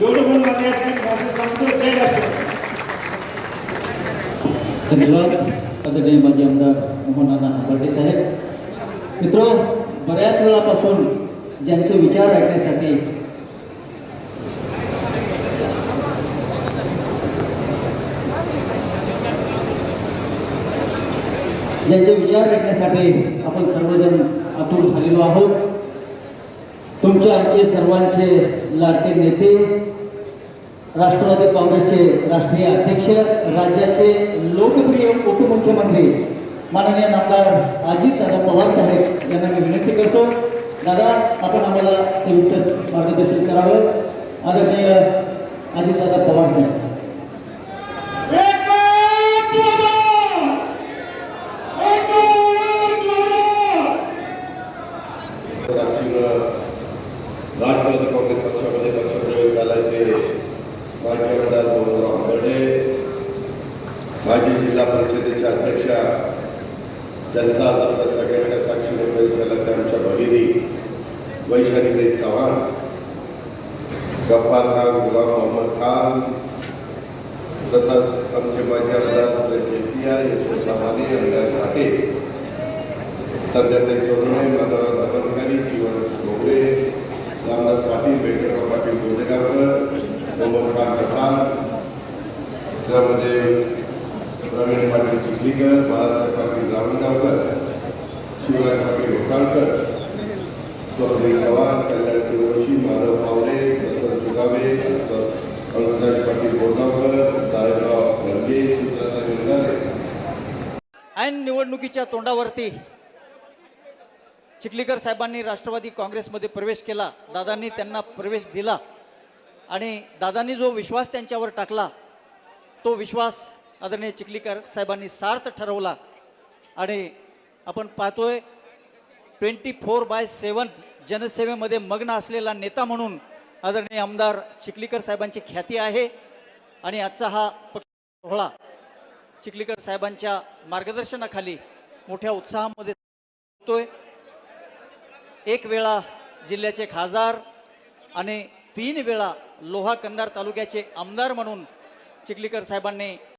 माझ्या या ठिकाणी भाषण धन्यवाद. आदरणीय माजी आमदार मोहननाना हंबर्डे साहेब. मित्र बऱ्याच वेळापासून ज्यांचे विचार ऐकण्यासाठी ज्यांचे विचार ऐकण्यासाठी आपण सर्वजण आतुर झालेलो आहोत. तुमचे आमचे सर्वांचे लाडके नेते राष्ट्रवादी काँग्रेसचे राष्ट्रीय अध्यक्ष राज्याचे लोकप्रिय उपमुख्यमंत्री माननीय नामदार अजितदादा पवार साहेब यांना मी विनंती करतो. दादा आपण आम्हाला सविस्तर मार्गदर्शन करावं. आदरणीय अजितदादा पवार साहेब. साक्षीनं राष्ट्रवादी काँग्रेस पक्षामध्ये पक्षप्रवेश झालाय ते माजी आमदार मोहनराव आंबर्डे माजी जिल्हा परिषदेच्या अध्यक्षा ज्यांचा आज आपल्या सगळ्यांच्या साक्षीने प्रवेश झाला त्या आमच्या भगिनी वैशालीताई चव्हाण गफ्फार खान गुलाम मोहम्मद खान तसंच आमचे माजी आमदार सुरेश जेथिया यशवंत माने अंगार घाटे संध्याताई सोनवणे माधवराव धर्माधिकारी जीवन गोगरे रामदास पाटील व्यंकटराव पाटील गोजेगावकर मोहम्मद खान गफार त्यामध्ये प्रवीण पाटील चिखलीकर बाळासाहेब पाटील रावणगावकर शिवराज पाटील होकाळकर स्वप्नील चव्हाण कल्याण सूर्यवंशी माधव पावले वसंत सुगावे हंसराज पाटील बोरगावकर साहेबराव गंगे चित्राता निंगारे ऐन निवडणुकीच्या तोंडावरती चिखलीकर साहेबांनी राष्ट्रवादी काँग्रेसमध्ये प्रवेश केला. दादांनी त्यांना प्रवेश दिला. आणि दादांनी जो विश्वास त्यांच्यावर टाकला तो विश्वास आदरणीय चिखलीकर साहेबांनी सार्थ ठरवला आणि आपण पाहतोय ट्वेंटी फोर बाय सेवन जनसेवेमध्ये मग्न असलेला नेता म्हणून आदरणीय आमदार चिखलीकर साहेबांची ख्याती आहे आणि आजचा हा पक्ष सोहळा चिखलीकर साहेबांच्या मार्गदर्शनाखाली मोठ्या उत्साहामध्ये होतोय. एक वेळा जिल्ह्याचे खासदार आणि तीन वेळा लोहा कंदार तालुक्याचे आमदार म्हणून चिखलीकर साहेबांनी